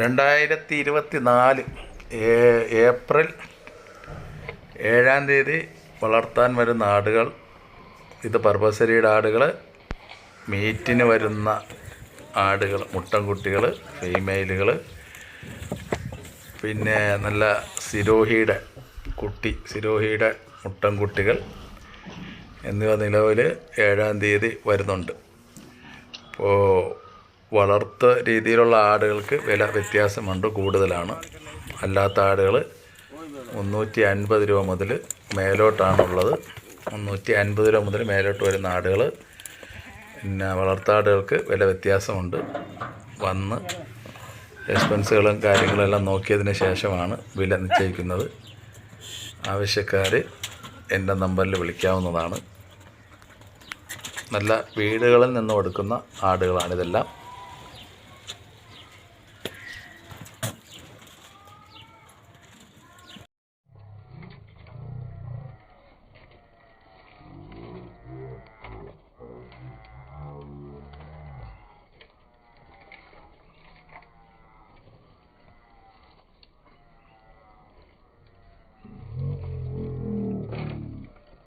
രണ്ടായിരത്തി ഇരുപത്തി നാല് ഏപ്രിൽ ഏഴാം തീയതി വളർത്താൻ വരുന്ന ആടുകൾ ഇത് പർബസരിയുടെ ആടുകൾ മീറ്റിന് വരുന്ന ആടുകൾ മുട്ടൻകുട്ടികൾ ഫീമെയിലുകൾ പിന്നെ നല്ല സിരോഹിയുടെ കുട്ടി സിരോഹിയുടെ മുട്ടൻകുട്ടികൾ എന്നിവ നിലവിൽ ഏഴാം തീയതി വരുന്നുണ്ട്. അപ്പോൾ വളർത്ത് രീതിയിലുള്ള ആടുകൾക്ക് വില വ്യത്യാസമുണ്ട് കൂടുതലാണ്. അല്ലാത്ത ആടുകൾ മുന്നൂറ്റി അൻപത് രൂപ മുതൽ മേലോട്ടാണുള്ളത്. മുന്നൂറ്റി അൻപത് രൂപ മുതൽ മേലോട്ട് വരുന്ന ആടുകൾ പിന്നെ വളർത്താടുകൾക്ക് വില വ്യത്യാസമുണ്ട്. വന്ന് എക്സ്പെൻസുകളും കാര്യങ്ങളെല്ലാം നോക്കിയതിന് ശേഷമാണ് വില നിശ്ചയിക്കുന്നത്. ആവശ്യക്കാർ എന്റെ നമ്പറിൽ വിളിക്കാവുന്നതാണ്. നല്ല വീടുകളിൽ നിന്നും എടുക്കുന്ന ആടുകളാണിതെല്ലാം.